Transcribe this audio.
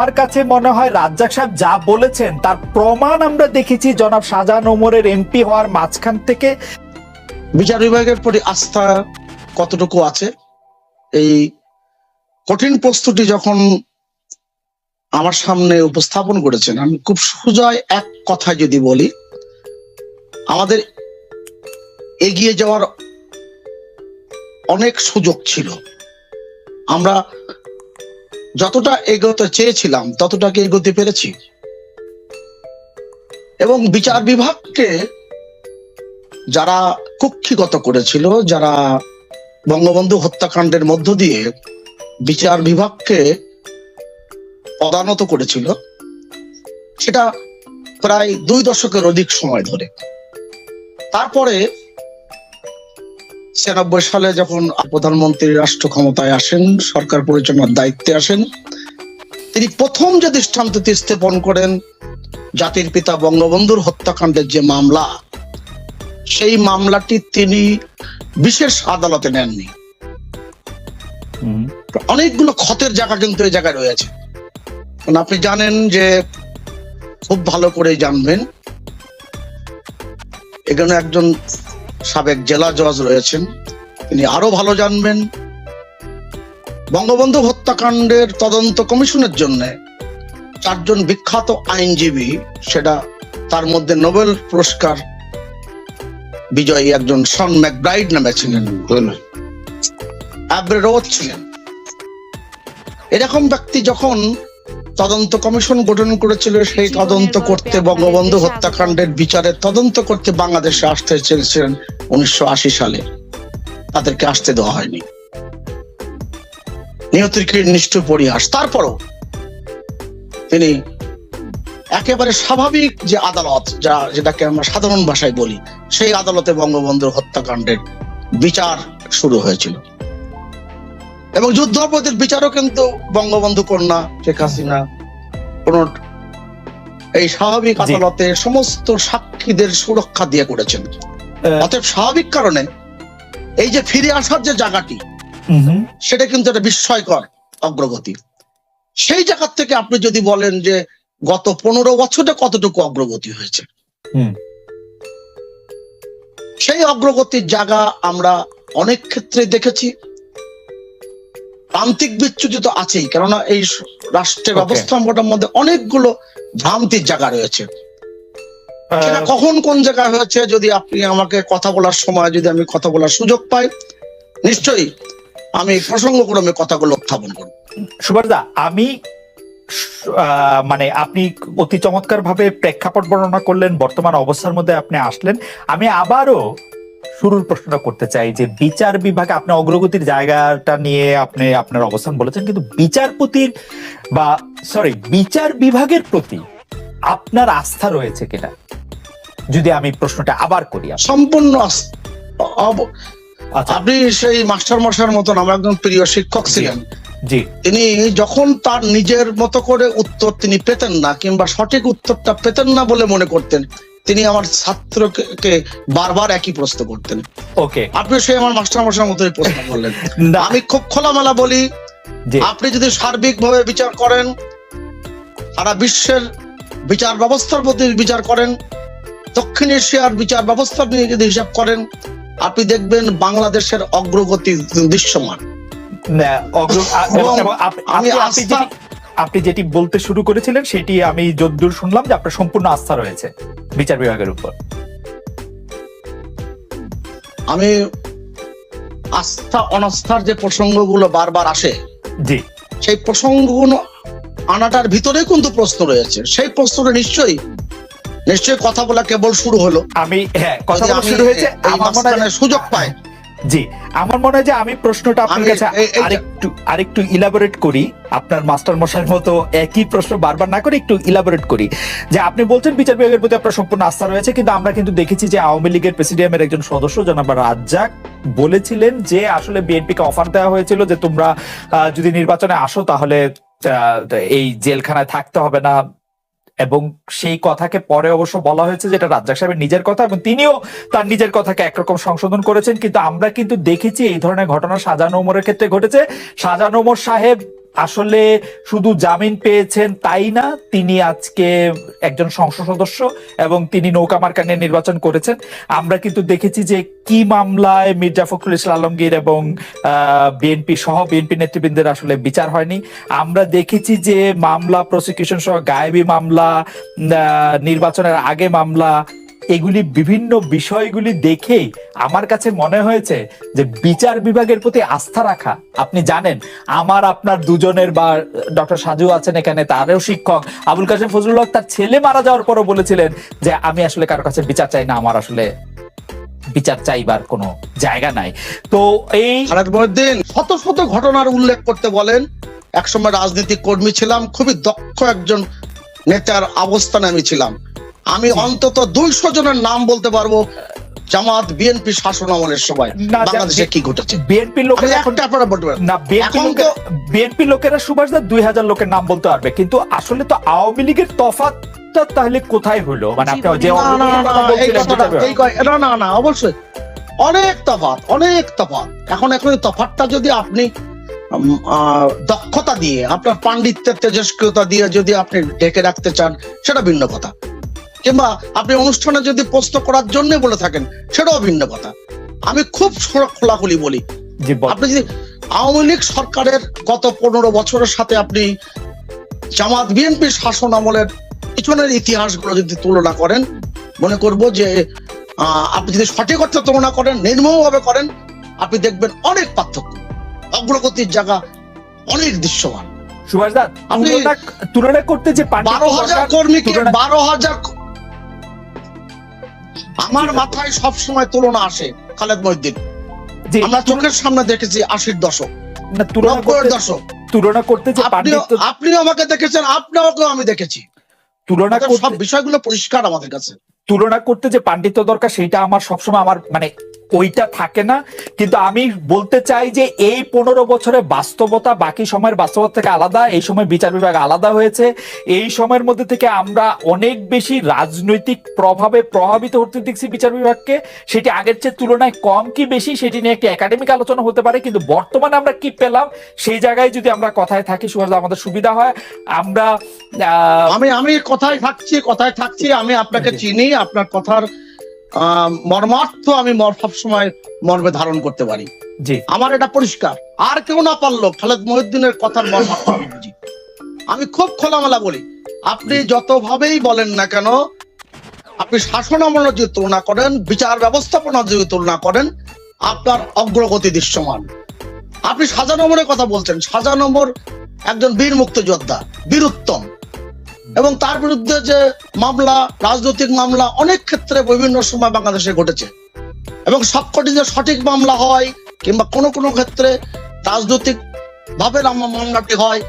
আমার কাছে মনে হয় রাজ্জাক সাহেব যা বলেছেন, তার প্রমাণ আমরা দেখেছি জনাব শাহজাহান ওমরের এমপি হওয়ার মাঝখান থেকে। বিচার বিভাগের প্রতি আস্থা কতটুকু আছে? এই কঠিন প্রস্তুতি যখন আমার সামনে উপস্থাপন করেছেন, আমি খুব সুজয় এক কথায় যদি বলি, আমাদের এগিয়ে যাওয়ার অনেক সুযোগ ছিল। আমরা যতটা এগোতে চেয়েছিলাম ততটা কি এগোতে পেরেছি। এবং বিচার বিভাগকে যারা কুক্ষিগত করেছিল, যারা বঙ্গবন্ধু হত্যাকাণ্ডের মধ্য দিয়ে বিচার বিভাগকে পদানত করেছিল, সেটা প্রায় দুই দশকের অধিক সময় ধরে। তারপরে ছিয়ানব্বই সালে যখন প্রধানমন্ত্রী রাষ্ট্র ক্ষমতায় আসেন সরকার পরিচালনার দায়িত্বে আসেন তিনি প্রথম যে দৃষ্টান্তটি স্থাপন করেন জাতির পিতা বঙ্গবন্ধুর হত্যাকাণ্ডের যে মামলা সেই মামলাটি তিনি বিশেষ আদালতে নেননি। অনেকগুলো ক্ষতের জায়গা কিন্তু এই জায়গায় রয়েছে। আপনি জানেন যে খুব ভালো করে জানবেন এখানে একজন সাবেক জেলা জজ রয়েছেন। তিনি আরও ভালো জানবেন। বঙ্গবন্ধু হত্যাকাণ্ডের তদন্ত কমিশনের জন্য চারজন বিখ্যাত আইনজীবী সেটা তার মধ্যে নোবেল পুরস্কার বিজয়ী একজন সন ম্যাকব্রাইড নামে ছিলেন। ছিলেন। এরকম ব্যক্তি যখন তদন্ত কমিশন গঠন করেছিল সেই তদন্ত করতে বঙ্গবন্ধু হত্যাকাণ্ডের বিচারের তদন্ত করতে বাংলাদেশে আসতে চেয়েছিলেন উনিশশো আশি সালে। তাদেরকে আসতে দেওয়া হয়নি। নিহতের নিষ্ঠুর পরিহাস? তারপরও তিনি একেবারে স্বাভাবিক যে আদালত যা যেটাকে আমরা সাধারণ ভাষায় বলি সেই আদালতে বঙ্গবন্ধুর হত্যাকাণ্ডের বিচার শুরু হয়েছিল। এবং যুদ্ধাপরাধীর বিচারও কিন্তু বঙ্গবন্ধু কন্যা শেখ হাসিনা কোন এই স্বাভাবিক আদালতে সমস্ত সাক্ষীদের সুরক্ষা দিয়ে করেছেন। অতএব স্বাভাবিক কারণে এই যে ফিরে আসার যে জায়গাটি সেটা কিন্তু একটা বিস্ময়কর অগ্রগতি। সেই জায়গার থেকে আপনি যদি বলেন যে গত পনেরো বছরে কতটুকু অগ্রগতি হয়েছে? হুম। সেই অগ্রগতির জায়গা আমরা অনেক ক্ষেত্রে দেখেছি। প্রান্তিক বিচ্যুতি তো আছেই কেননা এই রাষ্ট্রের. ব্যবস্থাপনার মধ্যে অনেকগুলো ভ্রান্তির জায়গা রয়েছে। সেটা আহ, কখন কোন জায়গায় হয়েছে যদি আপনি আমাকে কথা বলার সময় যদি আমি কথা বলার সুযোগ পাই নিশ্চয়ই আমি প্রসঙ্গক্রমে কথাগুলো উত্থাপন করব। সুভাষদা আমি আহ, মানে আপনি অতি চমৎকার ভাবে প্রেক্ষাপট বর্ণনা করলেন বর্তমান অবস্থার মধ্যে আপনি আসলেন। আমি আবারও শুরুর প্রশ্নটা করতে চাই যে বিচার বিভাগে আপনি অগ্রগতির জায়গাটা নিয়ে আপনি আপনার অবস্থান বলেছেন কিন্তু বিচারপতির বা সরি বিচার বিভাগের প্রতি আপনার আস্থা রয়েছে কিনা? যদি আমি প্রশ্নটা আবার করি সম্পূর্ণ আচ্ছা। আপনি সেই মাস্টার মশার মতন আমার একজন প্রিয় শিক্ষক ছিলেন। জি। তিনি যখন তার নিজের মতো করে উত্তর তিনি পেতেন না কিংবা সঠিক উত্তরটা পেতেন না বলে মনে করতেন তিনি আমার ছাত্রকে বারবার একই প্রশ্ন করতেন। ওকে। আপনি সেই আমার মাস্টার মশার মতোই প্রশ্ন করলেন। আমি খুব খোলামেলা বলি আপনি যদি সার্বিকভাবে বিচার করেন সারা বিশ্বের বিচার ব্যবস্থার প্রতি বিচার করেন দক্ষিণ এশিয়ার বিচার ব্যবস্থা নিয়ে যদি হিসাব করেন আপনি দেখবেন বাংলাদেশের অগ্রগতি দৃশ্যমান। আমি আস্থা- আপনি যেটি বলতে শুরু করেছিলেন সেটি আমি যদ্দূর শুনলাম যে আপনার সম্পূর্ণ আস্থা রয়েছে বিচার বিভাগের উপর। আমি আস্থা অনাস্থার যে প্রসঙ্গগুলো বারবার আসে জি। সেই প্রসঙ্গগুলো আনাটার ভিতরে কিন্তু প্রশ্ন রয়েছে। সেই প্রশ্নটা নিশ্চয়ই নিশ্চয়ই কথা বলা কেবল শুরু হলো। আমি হ্যাঁ কথা বলা শুরু হয়েছে আমার সুযোগ পাই জি আমার মনে হয় যে আমি প্রশ্নটা আপনার কাছে আরেকটু আরেকটু ইলাবোরেট করি। আপনার মাস্টার মশাইয়ের মতো একই প্রশ্ন বারবার না করে একটু ইলাবোরেট করি। যে আপনি বলছেন বিচার বিভাগের প্রতি আপনার সম্পূর্ণ আস্থা রয়েছে কিন্তু আমরা কিন্তু দেখেছি যে আওয়ামী লীগের প্রেসিডিয়ামের একজন সদস্য জনাব রাজ্জাক বলেছিলেন যে আসলে বিএনপিকে অফার দেওয়া হয়েছিল যে তোমরা যদি নির্বাচনে আসো তাহলে এই জেলখানায় থাকতে হবে না এবং সেই কথাকে পরে অবশ্য বলা হয়েছে যেটা রাজ্জাক সাহেবের নিজের কথা এবং তিনিও তার নিজের কথাকে একরকম সংশোধন করেছেন। কিন্তু আমরা কিন্তু দেখেছি এই ধরনের ঘটনা সাজানো ওমরের ক্ষেত্রে ঘটেছে। সাজানো ওমর সাহেব আসলে শুধু জামিন পেয়েছেন তাই না, তিনি আজকে একজন সংসদ সদস্য এবং তিনি নৌকা মার্কা নিয়ে নির্বাচন করেছেন। আমরা কিন্তু দেখেছি যে কি মামলায় মির্জা ফখরুল ইসলাম আলমগীর এবং বিএনপি সহ বিএনপি নেতৃবৃন্দের আসলে বিচার হয়নি। আমরা দেখেছি যে মামলা প্রসিকিউশন সহ গায়েবী মামলা নির্বাচনের আগে মামলা এগুলি বিভিন্ন বিষয়গুলি দেখেই আমার কাছে মনে হয়েছে যে বিচার বিভাগের প্রতি আস্থা রাখা। আপনি জানেন, আমার আপনার দুজনের বা ডক্টর সাজু আছেন এখানে, তারও শিক্ষক। আবুল কাসেম ফজলুল হক তার ছেলে মারা যাওয়ার পরও বলেছিলেন যে, আমি আসলে কারও কাছে বিচার চাই না, আমার আসলে বিচার চাইবার কোনো জায়গা নাই। তো এই শত শত ঘটনার উল্লেখ করতে বলেন, একসময় রাজনৈতিক কর্মী ছিলাম, খুবই দক্ষ একজন নেতার অবস্থানে আমি ছিলাম। আমি অন্তত দুইশো জনের নাম বলতে পারব জামাত বিএনপি শাসন আমলের সময় বাংলাদেশে কি ঘটেছে? বিএনপি লোকেরা এখন একটা আপনারা বলতে পারেন। না বিএনপি এখন বিএনপি লোকেরা সুভাষ দা দুই হাজার লোকের নাম বলতে পারবে। কিন্তু আসলে তো আওয়ামী লীগের তফাৎটা তাহলে কোথায় হলো? মানে আপনি যে না, না, অবশ্যই। অনেক তফাৎ অনেক তফাৎ। এখন এখন তফাৎটা যদি আপনি আহ, দক্ষতা দিয়ে আপনার পাণ্ডিত্যের তেজস্ক্রিয়তা দিয়ে যদি আপনি ঢেকে রাখতে চান সেটা ভিন্ন কথা। কিংবা আপনি অনুষ্ঠানে যদি প্রশ্ন করার জন্য বলে থাকেন সেটাও ভিন্ন কথা। আমি খুব খোলাখুলি বলি। আপনি যদি আওয়ামী লীগ সরকারের গত পনেরো বছরের সাথে আপনি জামাত বিএনপির শাসন আমলের পিছনের ইতিহাসগুলো যদি তুলনা করেন মনে করব যে আপনি যদি সঠিক অর্থে তুলনা করেন নির্মমভাবে করেন আপনি দেখবেন অনেক পার্থক্য। অগ্রগতির জায়গা অনেক দৃশ্যমান। সুভাষ দা আপনি- তুলনা করতে যে বারো হাজার কর্মীকে বারো হাজার আমার মাথায় সব সময় তুলনা আসে খালেদ মহিদ্দিন আমরা চোখের সামনে দেখেছি আশির দশক না, তুলনা করতে দশক। তুলনা করতে যে আপনিও আমাকে দেখেছেন আপনাকেও আমি দেখেছি। তুলনা সব বিষয়গুলো পরিষ্কার আমাদের কাছে। তুলনা করতে যে পাণ্ডিত্য দরকার সেটা আমার সবসময় আমার মানে ওইটা থাকে না। কিন্তু আমি বলতে চাই যে এই পনেরো বছরে বাস্তবতা বাকি সময়ের বাস্তবতা থেকে আলাদা এই সময় বিচার বিভাগ আলাদা হয়েছে। এই সময়ের মধ্যে থেকে আমরা অনেক বেশি রাজনৈতিক প্রভাবে প্রভাবিত হতে দেখছি বিচার বিভাগকে। সেটি আগের চেয়ে তুলনায় কম কি বেশি সেটি নিয়ে একটি একাডেমিক আলোচনা হতে পারে। কিন্তু বর্তমানে আমরা কি পেলাম সেই জায়গায় যদি আমরা কথায় থাকি সুভাষ আমাদের সুবিধা হয়। আমরা আহ, আমি আমি কথায় থাকছি কথায় থাকছি আমি আপনাকে চিনি আপনার কথার মর্মার্থ আমি সবসময় মর্মে ধারণ করতে পারি। জি। আমার এটা পরিষ্কার। আর কেউ না পারল খালেদ মহিউদ্দিনের কথার মর্মার্থ আমি বুঝি। আমি খুব খোলামেলা বলি আপনি যতভাবেই বলেন না কেন আপনি শাসন আমলের যদি তুলনা করেন বিচার ব্যবস্থাপনা যদি তুলনা করেন আপনার অগ্রগতি দৃশ্যমান। আপনি সাজা নম্বরের কথা বলছেন। সাজা নম্বর একজন বীর মুক্তিযোদ্ধা বীরুত্তম এবং তার বিরুদ্ধে যে মামলা, রাজনৈতিক মামলা, অনেক ক্ষেত্রে বিভিন্ন সময় বাংলাদেশে ঘটেছে। এবং সবকটি যে সঠিক মামলা হয়, কিংবা কোনো কোনো ক্ষেত্রে রাজনৈতিক ভাবে মামলাটি হয়